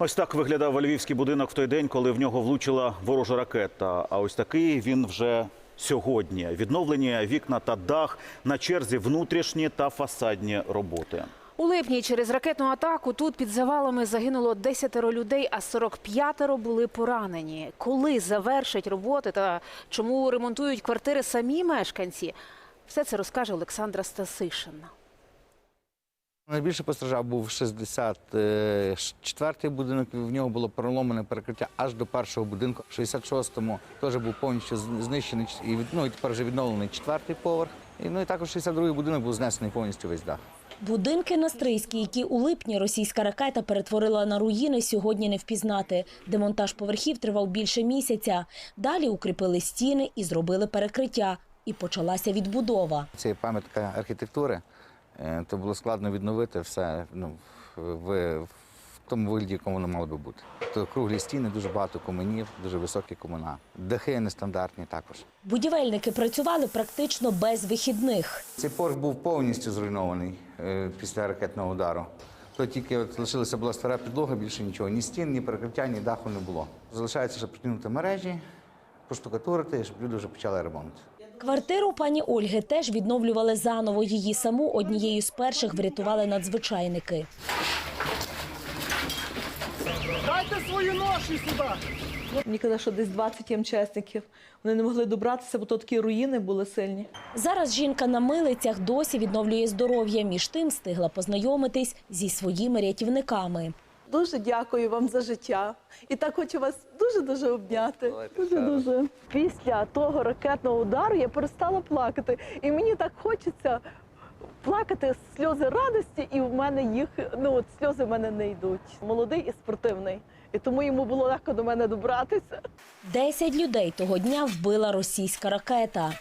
Ось так виглядав львівський будинок в той день, коли в нього влучила ворожа ракета. А ось такий він вже сьогодні. Відновлені вікна та дах на черзі внутрішні та фасадні роботи. У липні через ракетну атаку тут під завалами загинуло 10 людей, а 45 були поранені. Коли завершать роботи та чому ремонтують квартири самі мешканці? Все це розкаже Олександра Стасишина. Найбільше постраждав був 64-й будинок. В нього було переломане перекриття аж до першого будинку. В 66-му теж був повністю знищений і ну, і тепер вже відновлений четвертий поверх. І, ну і також 62-й будинок був знесений повністю весь дах. Будинки на Стрийській, які у липні російська ракета перетворила на руїни, сьогодні не впізнати. Демонтаж поверхів тривав більше місяця. Далі укріпили стіни і зробили перекриття. І почалася відбудова. Це пам'ятка архітектури, е, то було складно відновити все ну, в, в тому вигляді, якому воно мало би бути. То круглі стіни, дуже багато комунів, дуже високі комуна. Дахи нестандартні також. Будівельники працювали практично без вихідних. Цей поверх був повністю зруйнований е, після ракетного удару. То тільки от лишилася була стара підлога, більше нічого. Ні стін, ні перекриття, ні даху не було. Залишається, щоб притягнути мережі, поштукатурити, щоб люди вже почали ремонт. Квартиру пані Ольги теж відновлювали заново. Її саму однією з перших врятували надзвичайники. Дайте свої ноші сюди. Мені казали, що десь 20 МЧСників. Вони не могли добратися, бо то такі руїни були сильні. Зараз жінка на милицях досі відновлює здоров'я. Між тим встигла познайомитись зі своїми рятівниками. Дуже дякую вам за життя. І так хочу вас дуже-дуже обняти. Дуже-дуже. Після того ракетного удару я перестала плакати. І мені так хочеться плакати сльози радості, і в мене їх, ну от сльози в мене не йдуть. Молодий і спортивний. І тому йому було легко до мене добратися. Десять людей того дня вбила російська ракета.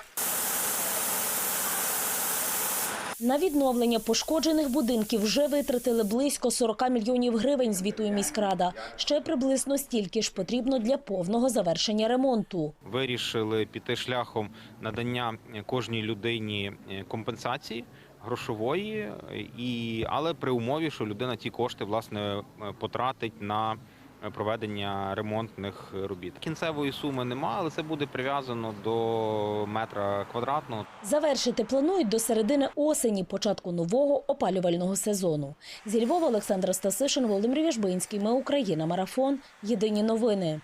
На відновлення пошкоджених будинків вже витратили близько 40 мільйонів гривень, звітує міськрада. Ще приблизно стільки ж потрібно для повного завершення ремонту. вирішили піти шляхом надання кожній людині е, компенсації грошової, але при умові, що людина ті кошти власне е, потратить на проведення ремонтних робіт. Кінцевої суми немає, але це буде прив'язано до метра квадратного. Завершити планують до середини осені, початку нового опалювального сезону. Зі Львова Олександра Стасишин, Володимир Віжбинський. Ми Україна. Марафон. Єдині новини.